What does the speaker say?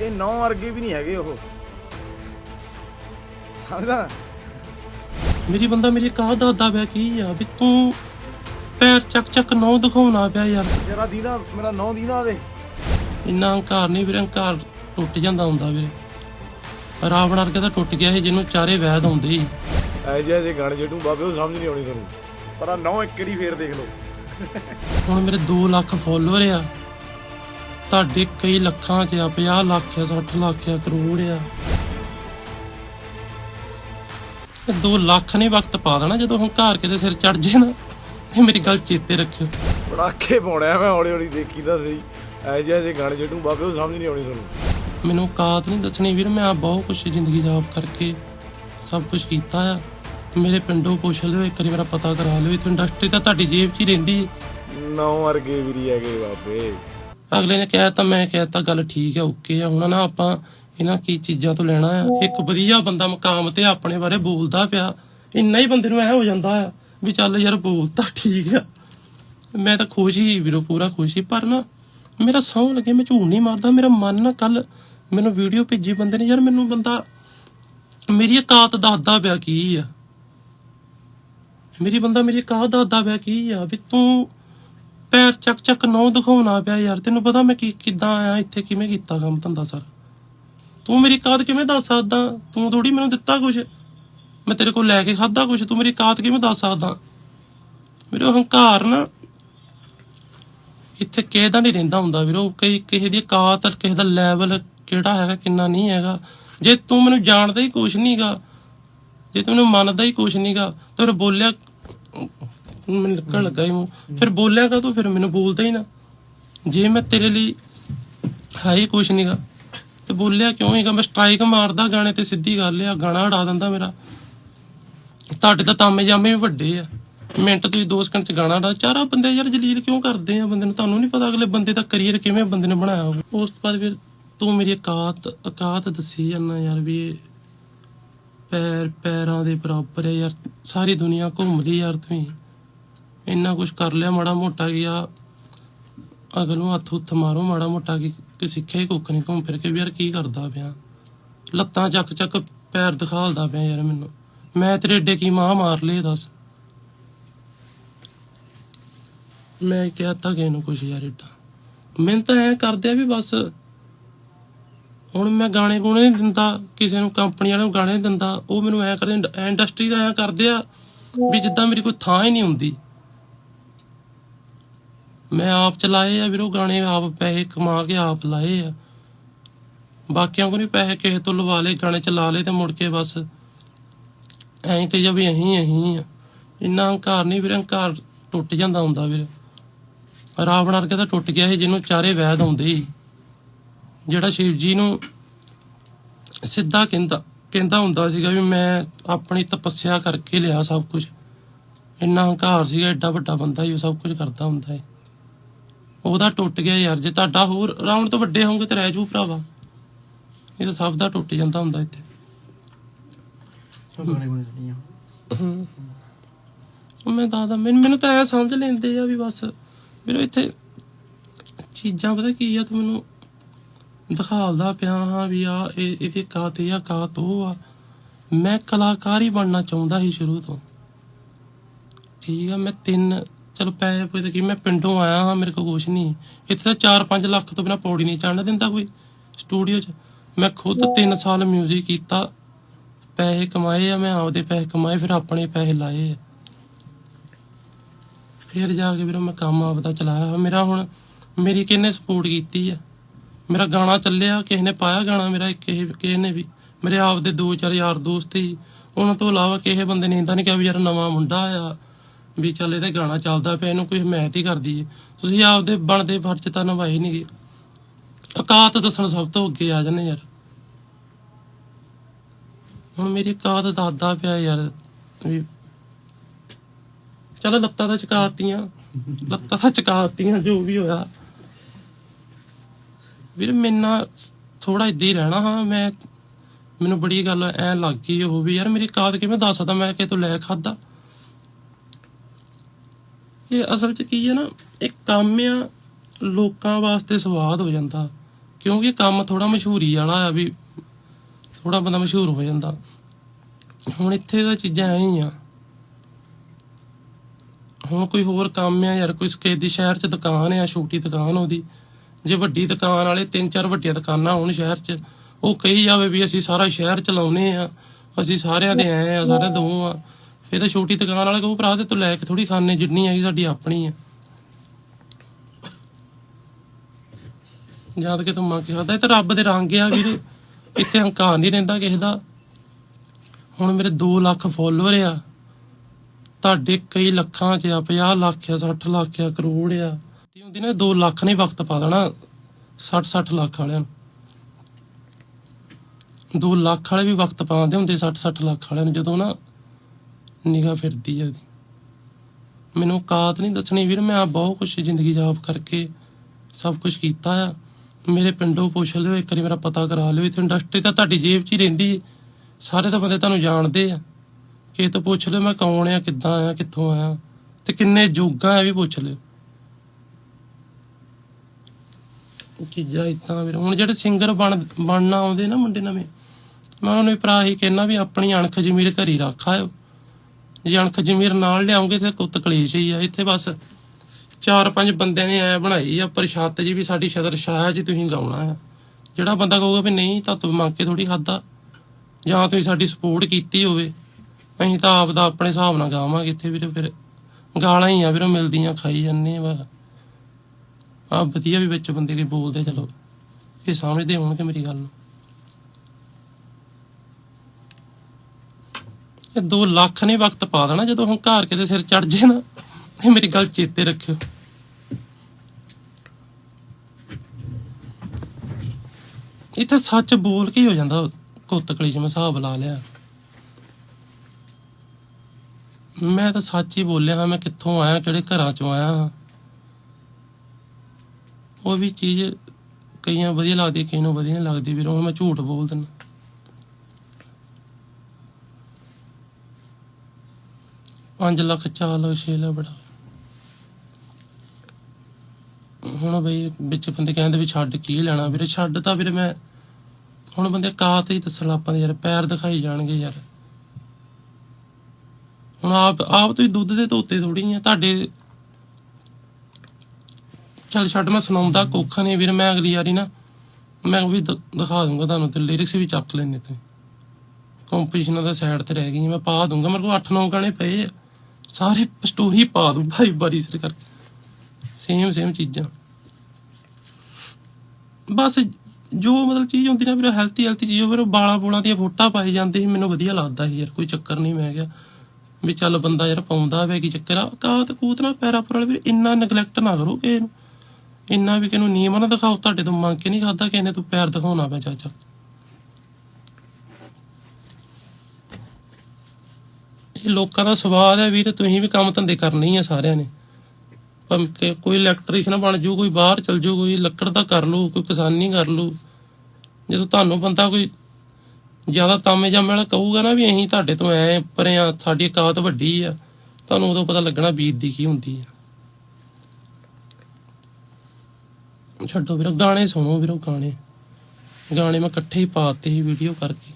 ਇਹ ਨੌ ਵਰਗੇ ਵੀ ਨਹੀਂ ਹੈਗੇ ਉਹ। ਸਮਝਦਾ? ਮੇਰੀ ਬੰਦਾ ਮੇਰੀ ਕਾਹ ਦਾਦਾ ਪਿਆ ਕੀ ਆ? ਵੀ ਤੂੰ ਪੈਰ ਚੱਕ ਚੱਕ ਨੌ ਦਿਖਾਉਣਾ ਪਿਆ ਯਾਰ। ਜਰਾ ਦੀਨਾ ਮੇਰਾ ਨੌ ਦੀਨਾ ਦੇ। ਇੰਨਾ ਹੰਕਾਰ ਨਹੀਂ ਵੀਰੇ ਹੰਕਾਰ ਟੁੱਟ ਜਾਂਦਾ ਹੁੰਦਾ ਵੀਰੇ। ਰਾਵਣ ਵਰਗਾ ਤਾਂ ਟੁੱਟ ਗਿਆ ਸੀ ਜਿਹਨੂੰ ਚਾਰੇ ਵੈਦ ਆਉਂਦੇ ਸੀ। ਐ ਜਿਹੇ ਜੇ ਗਾਣੇ ਜੱਟੂ ਬਾਬੇ ਉਹ ਸਮਝ ਨਹੀਂ ਆਉਣੀ ਤੁਹਾਨੂੰ। ਪਰ ਆ ਨੌ ਇੱਕ ਵਾਰੀ ਫੇਰ ਦੇਖ ਲਓ। ਹੁਣ ਮੇਰੇ 2 ਲੱਖ ਫੋਲੋਅਰ ਆ। ਤੁਹਾਡੇ ਕਈ ਲੱਖਾਂ 'ਚ ਆ 50 ਲੱਖ ਆ 60 ਲੱਖ ਆ ਕਰੋੜ ਆ। 2 ਲੱਖ ਨੇ ਵਕਤ ਪਾ ਦੇਣਾ ਜਦੋਂ ਹੰਕਾਰ ਕਿਤੇ ਸਿਰ ਚੜ ਜੇ ਨਾ ਇਹ ਮੇਰੀ ਗੱਲ ਚੇਤੇ ਰੱਖਿਓ। ਪੜਾਕੇ ਪਾਉਣਿਆ ਮੈਂ ਹੌਲੀ ਹੌਲੀ ਦੇਖੀ ਤਾਂ ਸਹੀ। ਐ ਜਿਹੇ ਜੇ ਗਾਣੇ ਜੱਟੂ ਬਾਬੇ ਉਹ ਸਮਝ ਨਹੀਂ ਆਉਣੀ ਤੁਹਾਨੂੰ। ਮੈਨੂੰ ਔਕਾਤ ਨਹੀਂ ਦੱਸਣੀ ਵੀਰ ਮੈਂ ਬਹੁਤ ਕੁਝ ਜ਼ਿੰਦਗੀ ਜਾਬ ਕਰਕੇ ਸਭ ਕੁਝ ਕੀਤਾ ਆ। ਮੇਰੇ ਪਿੰਡੋਂ ਪੁੱਛ ਲਿਓ ਇੱਕ ਵਾਰੀ ਮੇਰਾ ਪਤਾ ਕਰਾ ਲਿਓ ਇੱਥੇ ਇੰਡਸਟਰੀ ਤਾਂ ਤੁਹਾਡੀ ਜੇਬ 'ਚ ਹੀ ਰਹਿੰਦੀ ਹੈ। ਨੌ ਵਰਗੇ ਵੀ ਨਹੀਂ ਹੈਗੇ ਬਾਬੇ। ਅਗਲੇ ਨੇ ਕਹਿ ਤਾ ਮੈਂ ਕਹਿ ਤਾ ਗੱਲ ਠੀਕ ਹੈ ਓਕੇ ਆ। ਹੁਣ ਨਾ ਆਪਾਂ ਇਹਨਾਂ ਕੀ ਚੀਜ਼ਾਂ ਤੋਂ ਲੈਣਾ ਆ। ਇੱਕ ਵਧੀਆ ਬੰਦਾ ਮਕਾਮ ਤੇ ਆਪਣੇ ਬਾਰੇ ਬੋਲਦਾ ਪਿਆ। ਇੰਨਾ ਹੀ ਬੰਦੇ ਨੂੰ ਐ ਹੋ ਜਾਂਦਾ ਆ ਵੀ ਚੱਲ ਯਾਰ ਬੋਲਤਾ ਠੀਕ ਆ। ਮੈਂ ਤਾਂ ਖੁਸ਼ ਹੀ ਵੀਰੋ, ਪੂਰਾ ਖੁਸ਼ ਹੀ। ਪਰ ਨਾ ਮੇਰਾ ਸੌਂ ਲੱਗੇ, ਮੈਂ ਝੂਠ ਨਹੀਂ ਮਾਰਦਾ। ਮੇਰਾ ਮਨ ਨਾ ਕੱਲ ਮੈਨੂੰ ਵੀਡੀਓ ਭੇਜੀ ਬੰਦੇ ਨੇ, ਯਾਰ ਮੈਨੂੰ ਬੰਦਾ ਮੇਰੀ ਔਕਾਤ ਦੱਸਦਾ ਪਿਆ ਕੀ ਆ। ਮੇਰੀ ਬੰਦਾ ਮੇਰੀ ਔਕਾਤ ਦੱਸਦਾ ਪਿਆ ਕੀ ਆ ਵੀ ਤੂੰ ਪੈਰ ਚੱਕ ਚੱਕ ਨੌ ਦਿਖਾਉਣਾ ਪਿਆ ਯਾਰ, ਤੈਨੂੰ ਪਤਾ ਮੈਂ ਕੀ ਕਿੱਦਾਂ ਆਇਆ, ਇੱਥੇ ਕਿਵੇਂ ਕੀਤਾ ਕੰਮ ਧੰਦਾ ਸਾਰਾ? ਤੂੰ ਮੇਰੀ ਕਾਤ ਕਿਵੇਂ ਦੱਸ ਸਕਦਾ? ਤੂੰ ਥੋੜੀ ਮੈਨੂੰ ਦਿੱਤਾ ਕੁਝ ਮੈਂ ਤੇਰੇ ਕੋਲ ਲੈ ਕੇ ਖਾਦਾ ਕੁਝ ਤੂੰ ਮੇਰੀ ਕਾਤ ਕਿਵੇਂ ਦੱਸ ਸਕਦਾ? ਮੇਰੇ ਹੰਕਾਰ ਨਾ, ਇੱਥੇ ਕਿਸੇ ਦਾ ਨਹੀਂ ਰਹਿੰਦਾ ਹੁੰਦਾ ਵੀਰੋ। ਕਈ ਕਿਸੇ ਦੀ ਕਾਤ ਕਿਸੇ ਦਾ ਲੈਵਲ ਕਿਹੜਾ ਹੈਗਾ, ਕਿੰਨਾ ਨਹੀਂ ਹੈਗਾ। ਜੇ ਤੂੰ ਮੈਨੂੰ ਜਾਣਦਾ ਹੀ ਕੁਝ ਨਹੀਂਗਾ ਜੇ ਤੂੰ ਮੈਨੂੰ ਮੰਨਦਾ ਹੀ ਕੁਝ ਨਹੀਂਗਾ ਤੇ ਬੋਲਿਆ ਬੋਲਿਆ ਮੈਨੂੰ ਲੱਗਣ ਲੱਗਾ ਹੀ ਮੂੰਹ। ਫਿਰ ਬੋਲਿਆ ਕਾ ਤੂੰ ਫਿਰ ਮੈਨੂੰ ਬੋਲਦਾ ਹੀ ਨਾ। ਜੇ ਮੈਂ ਤੇਰੇ ਲਈ ਹੈ ਕੁਛ ਕੁਝ ਨਹੀਂਗਾ ਤੇ ਬੋਲਿਆ ਕਿਉਂ ਹੈਗਾ ਮੈਂ ਸਟ੍ਰਾਈਕ ਮਾਰਦਾ ਗਾਣੇ ਤੇ ਸਿੱਧੀ ਗੱਲ ਆ, ਗਾਣਾ ਉਡਾ ਦਿੰਦਾ ਮੇਰਾ। ਤੁਹਾਡੇ ਤਾਂ ਤਾਮੇ ਜਾਮੇ ਵੀ ਵੱਡੇ ਆ। ਮਿੰਟ ਤੁਸੀਂ ਦੋ ਸਕਿੰਟ ਚ ਗਾਣਾ ਉਡਾ ਚਾਰਾ ਬੰਦੇ ਯਾਰ ਜਲੀਲ ਕਿਉਂ ਕਰਦੇ ਆ ਬੰਦੇ ਨੂੰ? ਤੁਹਾਨੂੰ ਨਹੀਂ ਪਤਾ ਅਗਲੇ ਬੰਦੇ ਦਾ ਕੈਰੀਅਰ ਕਿਵੇਂ ਬੰਦੇ ਨੇ ਬਣਾਇਆ ਹੋਵੇ। ਉਸ ਤੋਂ ਬਾਅਦ ਫਿਰ ਤੂੰ ਮੇਰੀ ਔਕਾਤ ਔਕਾਤ ਦੱਸੀ ਜਾਂਦਾ ਯਾਰ ਵੀ ਪੈਰ ਪੈਰਾਂ ਦੇ ਬਰਾਬਰ ਹੈ ਯਾਰ। ਸਾਰੀ ਦੁਨੀਆ ਘੁੰਮ ਲਈ ਯਾਰ ਤੂੰ ਇੰਨਾ ਕੁਝ ਕਰ ਲਿਆ, ਮਾੜਾ ਮੋਟਾ ਗਿਆ ਅਗਲ ਨੂੰ ਹੱਥ ਹੁੱਥ ਮਾਰੋ, ਮਾੜਾ ਮੋਟਾ ਕੀ ਕਿ ਸਿੱਖਿਆ ਹੀ ਕੁੱਖ ਨਹੀਂ ਘੁੰਮ ਫਿਰ ਕੇ ਵੀ ਯਾਰ ਕੀ ਕਰਦਾ ਪਿਆ? ਲੱਤਾਂ ਚੱਕ ਚੱਕ ਪੈਰ ਦਿਖਾਲਦਾ ਪਿਆ ਯਾਰ ਮੈਨੂੰ। ਮੈਂ ਤੇਰੇ ਏਡੇ ਕੀ ਮਾਂ ਮਾਰ ਲਈ ਦੱਸ। ਮੈਂ ਕਿਹਾ ਤਾਂ ਕਿਸੇ ਨੂੰ ਕੁਛ ਯਾਰ ਏਡਾ। ਮੈਨੂੰ ਤਾਂ ਐ ਕਰਦੇ ਆ ਵੀ ਬਸ। ਹੁਣ ਮੈਂ ਗਾਣੇ ਗੁਣੇ ਨਹੀਂ ਦਿੰਦਾ, ਕਿਸੇ ਨੂੰ ਕੰਪਨੀ ਵਾਲਿਆਂ ਨੂੰ ਗਾਣੇ ਨਹੀਂ ਦਿੰਦਾ, ਉਹ ਮੈਨੂੰ ਐ ਕਰਦੇ ਇੰਡਸਟਰੀ ਦਾ ਐ ਕਰਦੇ ਆ ਵੀ ਜਿੱਦਾਂ ਮੇਰੀ ਕੋਈ ਥਾਂ ਹੀ ਨਹੀਂ ਹੁੰਦੀ। ਮੈਂ ਆਪ ਚਲਾਏ ਆ ਵੀਰੋ, ਗਾਣੇ ਆਪ ਪੈਸੇ ਕਮਾ ਕੇ ਆਪ ਲਾਏ ਆ। ਬਾਕੀਆਂ ਕੋਲ ਪੈਸੇ, ਕਿਸੇ ਤੋਂ ਲਵਾ ਲਏ, ਗਾਣੇ ਚਲਾ ਲਏ ਤੇ ਮੁੜ ਕੇ ਬਸ ਐਂ ਕਹੀ ਕਹੀਆ ਵੀ ਅਹੀਂ ਅਹੀਂ ਆ। ਇੰਨਾ ਹੰਕਾਰ ਨਹੀਂ ਵੀਰੇ, ਹੰਕਾਰ ਟੁੱਟ ਜਾਂਦਾ ਹੁੰਦਾ ਵੀਰੇ। ਰਾਵਣ ਵਰਗਾ ਤਾਂ ਟੁੱਟ ਗਿਆ ਸੀ, ਜਿਹਨੂੰ ਚਾਰੇ ਵੈਦ ਆਉਂਦੇ ਸੀ। ਜਿਹੜਾ ਸ਼ਿਵ ਜੀ ਨੂੰ ਸਿੱਧਾ ਕਹਿੰਦਾ ਕਹਿੰਦਾ ਹੁੰਦਾ ਸੀਗਾ ਵੀ ਮੈਂ ਆਪਣੀ ਤਪੱਸਿਆ ਕਰਕੇ ਲਿਆ ਸਭ ਕੁਝ ਇੰਨਾ ਹੰਕਾਰ ਸੀਗਾ ਐਡਾ ਵੱਡਾ ਬੰਦਾ ਹੀ ਉਹ ਸਭ ਕੁਝ ਕਰਦਾ ਹੁੰਦਾ ਹੈ ਉਹਦਾ ਟੁੱਟ ਗਿਆ ਯਾਰ ਜੇ ਤੁਹਾਡਾ ਹੋਰ ਰਾਵਣ ਤੋਂ ਵੱਡੇ ਹੋਵੋਗੇ ਤੇ ਰਹਿ ਜੂ ਭਰਾਵਾ। ਇਹ ਤਾਂ ਸਭ ਦਾ ਟੁੱਟ ਜਾਂਦਾ ਹੁੰਦਾ ਇੱਥੇ। ਗਾਣੇ ਸੁਣੀਆਂ ਮੈਂ ਦੱਸਦਾ ਮੈਨੂੰ ਮੈਨੂੰ ਤਾਂ ਐ ਸਮਝ ਲੈਂਦੇ ਆ ਵੀ ਬਸ ਮੇਰੇ ਇੱਥੇ ਚੀਜ਼ਾਂ ਪਤਾ ਕੀ ਆ ਤੂੰ ਮੈਨੂੰ ਦਿਖਾਲਦਾ ਪਿਆ ਹਾਂ ਵੀ ਆ ਇਹ ਇਹਦੇ ਕਾਤ ਇਹ ਆ ਕਾਤ ਉਹ ਆ। ਮੈਂ ਕਲਾਕਾਰ ਹੀ ਬਣਨਾ ਚਾਹੁੰਦਾ ਸੀ ਸ਼ੁਰੂ ਤੋਂ। ਠੀਕ ਆ ਮੈਂ ਤਿੰਨ ਚਲੋ ਪੈਸੇ ਪੂਸੇ ਤਾਂ ਕੀ ਮੈਂ ਪਿੰਡੋਂ ਆਇਆ ਹਾਂ ਮੇਰੇ ਕੋਲ ਕੁਛ ਨਹੀਂ। ਇੱਥੇ ਤਾਂ 4-5 ਲੱਖ ਤੋਂ ਬਿਨਾ ਪੌੜੀ ਨਹੀਂ ਚੜਨ ਦਿੰਦਾ ਕੋਈ ਸਟੂਡੀਓ 'ਚ। ਮੈਂ ਖੁਦ 3 ਸਾਲ ਮਿਊਜ਼ਿਕ ਕੀਤਾ ਪੈਸੇ ਕਮਾਏ ਆ ਮੈਂ ਆਪਦੇ ਪੈਸੇ ਕਮਾਏ ਫਿਰ ਆਪਣੇ ਪੈਸੇ ਲਾਏ ਆ। ਫਿਰ ਜਾ ਕੇ ਵੀਰ ਮੈਂ ਕੰਮ ਆਪਦਾ ਚਲਾਇਆ। ਮੇਰਾ ਹੁਣ ਮੇਰੀ ਕਿਹਨੇ ਸਪੋਰਟ ਕੀਤੀ ਆ? ਮੇਰਾ ਗਾਣਾ ਚੱਲਿਆ ਕਿਸੇ ਨੇ ਪਾਇਆ ਗਾਣਾ ਮੇਰਾ ਇੱਕ ਕਿਸੇ ਕਿਸੇ ਨੇ ਵੀ। ਮੇਰੇ ਆਪਦੇ ਦੋ ਚਾਰ ਯਾਰ ਦੋਸਤ ਹੀ ਉਹਨਾਂ ਤੋਂ ਇਲਾਵਾ ਕਿਸੇ ਬੰਦੇ ਨੇ ਇੰਦਾ ਨਹੀਂ ਕਿਹਾ ਵੀ ਯਾਰ ਨਵਾਂ ਮੁੰਡਾ ਆ ਵੀ ਚੱਲ ਇਹਦਾ ਗਾਣਾ ਚੱਲਦਾ ਪਿਆ, ਇਹਨੂੰ ਕੋਈ ਹਮਾਇਤ ਹੀ ਕਰਦੀ ਏ। ਤੁਸੀਂ ਆਪਦੇ ਬਣਦੇ ਫਰਜ਼ ਤਾਂ ਨਿਭਾਏ ਨਹੀਂਗੇ ਔਕਾਤ ਦੱਸਣ ਸਭ ਤੋਂ ਅੱਗੇ ਆ ਜਾਂਦੇ ਯਾਰ। ਹੁਣ ਮੇਰੀ ਔਕਾਤ ਦੱਸਦਾ ਪਿਆ ਯਾਰ ਵੀ ਚਲ ਲੱਤਾਂ ਤਾਂ ਚਕਾਤੀਆਂ ਲੱਤਾਂ ਤਾਂ ਚਕਾਤੀਆਂ ਜੋ ਵੀ ਹੋਇਆ। ਵੀਰ ਮੈਨਾਂ ਥੋੜਾ ਇੱਦਾਂ ਹੀ ਰਹਿਣਾ ਹਾਂ, ਮੈਂ, ਮੈਨੂੰ ਬੜੀ ਗੱਲ ਐ ਲੱਗ ਗਈ ਉਹ ਵੀ, ਯਾਰ ਮੇਰੀ ਔਕਾਤ ਕਿਵੇਂ ਦੱਸਦਾ ਮੈਂ ਕਿ ਲੈ ਖਾਦਾ ਇਹ ਅਸਲ 'ਚ ਕੀ ਹੈ ਨਾ ਇੱਕ ਕੰਮ ਆ, ਲੋਕਾਂ ਵਾਸਤੇ ਸਵਾਦ ਹੋ ਜਾਂਦਾ। ਕਿਉਂਕਿ ਕੰਮ ਥੋੜਾ ਮਸ਼ਹੂਰੀ ਵਾਲਾ ਆ ਵੀ ਥੋੜਾ ਬੰਦਾ ਮਸ਼ਹੂਰ ਹੋ ਜਾਂਦਾ। ਹੁਣ ਇੱਥੇ ਤਾਂ ਚੀਜ਼ਾਂ ਐ ਹੀ ਆ। ਹੁਣ ਕੋਈ ਹੋਰ ਕੰਮ ਆ ਯਾਰ, ਕੋਈ ਸਕੇਦੀ ਸ਼ਹਿਰ 'ਚ ਦੁਕਾਨ ਆ, ਛੋਟੀ ਦੁਕਾਨ ਉਹਦੀ। ਜੇ ਵੱਡੀ ਦੁਕਾਨ ਵਾਲੇ ਤਿੰਨ ਚਾਰ ਵੱਡੀਆਂ ਦੁਕਾਨਾਂ ਹੋਣ ਸ਼ਹਿਰ 'ਚ, ਉਹ ਕਹੀ ਜਾਵੇ ਵੀ ਅਸੀਂ ਸਾਰਾ ਸ਼ਹਿਰ ਚਲਾਉਨੇ ਆ, ਅਸੀਂ ਸਾਰਿਆਂ ਦੇ ਐ ਆ ਸਾਰੇ ਦੋ ਆ। ਇਹ ਤਾਂ ਛੋਟੀ ਦੁਕਾਨ ਵਾਲੇ ਕਹੂ, ਭਰਾ ਤੇ ਤੂੰ ਲੈ ਕੇ ਥੋੜੀ ਖਾਣੇ ਜਿੰਨੀ ਹੈਗੀ ਸਾਡੀ ਆਪਣੀ ਆ ਜਦ ਕਿ ਤੂੰ ਮੰਗ ਕੇ ਖਾਦਾ ਇਹ ਤਾਂ ਰੱਬ ਦੇ ਰੰਗ ਆ ਵੀਰ। ਇੱਥੇ ਹੰਕਾਰ ਨਹੀਂ ਰਹਿੰਦਾ ਕਿਸੇ ਦਾ। ਹੁਣ ਮੇਰੇ 2 ਲੱਖ ਫੋਲੋਅਰ ਆ। ਤੁਹਾਡੇ ਕਈ ਲੱਖਾਂ ਚ ਆ 50 ਲੱਖ ਆ 60 ਲੱਖ ਆ, ਕਰੋੜ ਆ। ਤੇ ਹੁੰਦੀ ਨਾ 2 ਲੱਖ ਨੇ ਵਕਤ ਪਾ ਦੇਣਾ 60 60 ਲੱਖ ਵਾਲਿਆਂ ਨੂੰ। 2 ਲੱਖ ਵਾਲੇ ਵੀ ਵਕਤ ਪਾਉਂਦੇ ਹੁੰਦੇ 60 60 ਲੱਖ ਵਾਲਿਆਂ ਨੂੰ। ਜਦੋਂ ਨਾ ਨਿਗਾਹ ਫਿਰਦੀ ਆ ਉਹਦੀ। ਮੈਨੂੰ ਔਕਾਤ ਨਹੀਂ ਦੱਸਣੀ ਵੀਰ, ਮੈਂ ਬਹੁਤ ਕੁਝ ਜ਼ਿੰਦਗੀ ਜਾਬ ਕਰਕੇ ਸਭ ਕੁਝ ਕੀਤਾ ਆ। ਮੇਰੇ ਪਿੰਡੋਂ ਪੁੱਛ ਲਿਓ, ਇੱਕ ਵਾਰੀ ਮੇਰਾ ਪਤਾ ਕਰਾ ਲਿਓ, ਇੱਥੇ ਇੰਡਸਟਰੀ ਤਾਂ ਤੁਹਾਡੀ ਜੇਬ 'ਚ ਹੀ ਰਹਿੰਦੀ ਹੈ ਸਾਰੇ ਤਾਂ ਬੰਦੇ ਤੁਹਾਨੂੰ ਜਾਣਦੇ ਆ। ਕਿਸੇ ਤੋਂ ਪੁੱਛ ਲਿਓ, ਮੈਂ ਕੌਣ ਆ, ਕਿੱਦਾਂ ਆਇਆ ਕਿੱਥੋਂ ਆਇਆ। ਤੇ ਕਿੰਨੇ ਜੋਗਾ ਆ ਵੀ ਪੁੱਛ ਲਿਓ। ਚੀਜ਼ਾਂ ਇਦਾਂ ਵੀਰ, ਹੁਣ ਜਿਹੜੇ ਸਿੰਗਰ ਬਣ, ਬਣਨਾ ਆਉਂਦੇ ਨਾ ਮੁੰਡੇ ਨਵੇਂ, ਮੈਂ ਉਹਨਾਂ ਨੂੰ ਭਰਾ ਹੀ ਕਹਿਣਾ ਵੀ ਆਪਣੀ ਅਣਖ ਜ਼ਮੀਰ ਘਰੀ ਰੱਖ ਆਇਓ। ਜੇ ਅਣਖ ਜ਼ਮੀਰ ਨਾਲ ਲਿਆਉਂਗੇ ਤੇ ਕੁੱਤ ਕਲੇਸ਼ ਹੀ ਆ। ਇੱਥੇ ਬਸ ਚਾਰ ਪੰਜ ਬੰਦਿਆਂ ਨੇ ਐ ਬਣਾਈ ਆ ਪਰ ਛੱਤ ਜੀ ਵੀ ਸਾਡੀ ਛਤਰ ਛਾਇਆ ਜੀ ਤੁਸੀਂ ਗਾਉਣਾ ਆ। ਜਿਹੜਾ ਬੰਦਾ ਕਹੂਗਾ ਵੀ ਨਹੀਂ, ਤਾਂ ਤੂੰ ਮੰਗ ਕੇ ਥੋੜੀ ਖਾਦਾ ਜਾਂ ਤੁਸੀਂ ਸਾਡੀ ਸਪੋਰਟ ਕੀਤੀ ਹੋਵੇ, ਅਸੀਂ ਤਾਂ ਆਪ ਦਾ ਆਪਣੇ ਹਿਸਾਬ ਨਾਲ ਗਾਵਾਂਗੇ ਇੱਥੇ ਵੀਰੇ ਫਿਰ ਗਾਲਾਂ ਹੀ ਆ ਵੀਰੇ, ਮਿਲਦੀਆਂ ਖਾਈ ਜਾਂਦੇ ਆ ਬਸ। ਆ ਵਧੀਆ ਵੀ ਵਿੱਚ ਬੰਦੇ ਕੇ ਬੋਲਦੇ ਚਲੋ। ਇਹ ਸਮਝਦੇ ਹੋਣਗੇ ਮੇਰੀ ਗੱਲ ਨੂੰ। ਇਹ 2 ਲੱਖ ਨੇ ਵਕਤ ਪਾ ਦੇਣਾ ਜਦੋਂ ਹੰਕਾਰ ਕੇ ਤੇ ਸਿਰ ਚੜ ਜੇ ਨਾ। ਇਹ ਮੇਰੀ ਗੱਲ ਚੇਤੇ ਰੱਖਿਓ। ਇੱਥੇ ਸੱਚ ਬੋਲ ਕੇ ਹੀ ਹੋ ਜਾਂਦਾ, ਕੋਤਕਲੀ ਚ ਮੈਂ ਹਿਸਾਬ ਲਾ ਲਿਆ। ਮੈਂ ਤਾਂ ਸੱਚ ਹੀ ਬੋਲਿਆ ਮੈਂ ਕਿੱਥੋਂ ਆਇਆ, ਕਿਹੜੇ ਘਰਾਂ ਚੋਂ ਆਇਆ ਉਹ ਵੀ ਚੀਜ਼ ਕਈਆਂ ਵਧੀਆ ਲੱਗਦੀ ਕਈ ਨੂੰ ਵਧੀਆ ਨਹੀਂ ਲੱਗਦੀ, ਵੀਰ, ਹੁਣ ਮੈਂ ਝੂਠ ਬੋਲ ਦਿੰਦਾ। ਪੰਜ ਲੱਖ, ਚਾਰ ਲੱਖ, ਛੇ ਲੱਖ ਬੜਾ। ਹੁਣ ਬਈ ਵਿੱਚ ਬੰਦੇ ਕਹਿੰਦੇ ਵੀ ਛੱਡ ਕੀ ਲੈਣਾ ਵੀਰੇ, ਛੱਡ ਤਾਂ ਵੀਰੇ ਮੈਂ, ਹੁਣ ਬੰਦੇ ਕਾ ਤੇ ਹੀ ਦੱਸਣ ਆਪਾਂ ਯਾਰ, ਪੈਰ ਦਿਖਾਈ ਜਾਣਗੇ ਯਾਰ। ਹੁਣ ਆਪ ਆਪ ਤੁਸੀਂ ਦੁੱਧ ਦੇ ਧੋਤੇ ਥੋੜੀ ਆ, ਤੁਹਾਡੇ ਚੱਲ ਛੱਡ, ਮੈਂ ਸੁਣਾਉਂਦਾ ਕੁੱਖ ਨੇ ਵੀਰ, ਮੈਂ ਅਗਲੀ ਵਾਰੀ ਨਾ, ਮੈਂ ਵੀ ਦਿਖਾ ਦੂੰਗਾ ਤੁਹਾਨੂੰ ਤੇ ਲਿਰਿਕਸ ਵੀ ਚੱਕ ਲੈਣੇ ਤੇ ਕੰਪੀਟੀਸ਼ਨ ਦਾ ਸਾਈਡ ਤੇ ਰਹਿ ਗਈ ਮੈਂ ਪਾ ਦੂੰਗਾ, ਮੇਰੇ ਕੋਲ 8-9 ਗਾਣੇ ਪਏ ਆ। ਸਾਰੇ ਸਟੋਰੀ ਪਾ ਦੂੰ ਭਾਈ ਬਾਰੀ ਸਿਰ ਕਰਕੇ। ਸੇਮ ਸੇਮ ਚੀਜ਼ਾਂ। ਬਸ ਜੋ ਮਤਲਬ ਚੀਜ਼ ਹੁੰਦੀ ਨਾ ਵੀਰ ਹੈਲਥੀ ਹੈਲਥੀ ਚੀਜ਼ ਹੋਵੇ ਬਾਲਾ ਬੋਲਾਂ ਦੀਆਂ ਫੋਟਾ ਪਾਈ ਜਾਂਦੇ ਸੀ, ਮੈਨੂੰ ਵਧੀਆ ਲੱਗਦਾ ਸੀ ਯਾਰ, ਕੋਈ ਚੱਕਰ ਨਹੀਂ, ਮੈਂ ਕਿਹਾ ਵੀ ਚੱਲ ਬੰਦਾ ਯਾਰ ਪਾਉਂਦਾ ਵੇ, ਕੀ ਚੱਕਰ ਆ? ਕਾਤ ਕੂਤ ਨਾ ਪੈਰਾ ਪਰ ਵਾਲੇ ਵੀਰ, ਇੰਨਾ ਨੈਗਲੈਕਟ ਨਾ ਕਰੋ ਕਿਸੇ ਨੂੰ। ਇੰਨਾ ਵੀ ਕਿਨੂੰ ਨਿਯਮ ਨਾ ਦਿਖਾਓ, ਤੁਹਾਡੇ ਤੋਂ ਮੰਗ ਕੇ ਨਹੀਂ ਖਾਦਾ ਕਿਸੇ ਨੇ ਤੂੰ ਪੈਰ ਦਿਖਾਉਣਾ ਪਿਆ, ਚਾਚਾ। ਇਹ ਲੋਕਾਂ ਦਾ ਸਵਾਦ ਹੈ ਵੀਰ, ਤੁਸੀਂ ਵੀ ਕੰਮ ਧੰਦੇ ਕਰਨੇ ਹੀ ਆ ਸਾਰਿਆਂ ਨੇ। ਕਿ ਕੋਈ ਇਲੈਕਟ੍ਰੀਸ਼ੀਅਨ ਬਣ ਜੂ ਕੋਈ ਬਾਹਰ ਚਲ ਜੂ ਕੋਈ ਲੱਕੜ ਦਾ ਕਰ ਲੂ ਕੋਈ ਕਿਸਾਨੀ ਕਰ ਲੂ ਜਦੋਂ ਤੁਹਾਨੂੰ ਬੰਦਾ ਕੋਈ ਜ਼ਿਆਦਾ ਤਾਮੇ ਜਾਮੇ ਵਾਲਾ ਕਹੂਗਾ ਨਾ ਵੀ ਅਸੀਂ ਤੁਹਾਡੇ ਤੋਂ ਐ ਪਰੇ ਆ, ਸਾਡੀ ਔਕਾਤ ਵੱਡੀ ਆ, ਤੁਹਾਨੂੰ ਉਦੋਂ ਪਤਾ ਲੱਗਣਾ ਬੀਤ ਦੀ ਕੀ ਹੁੰਦੀ ਆ। ਛੱਡੋ ਵੀਰੋ, ਗਾਣੇ ਸੁਣੋ ਵੀਰੋ, ਗਾਣੇ। ਗਾਣੇ ਮੈਂ ਇਕੱਠੇ ਹੀ ਪਾਤੇ ਸੀ ਵੀਡੀਓ ਕਰਕੇ।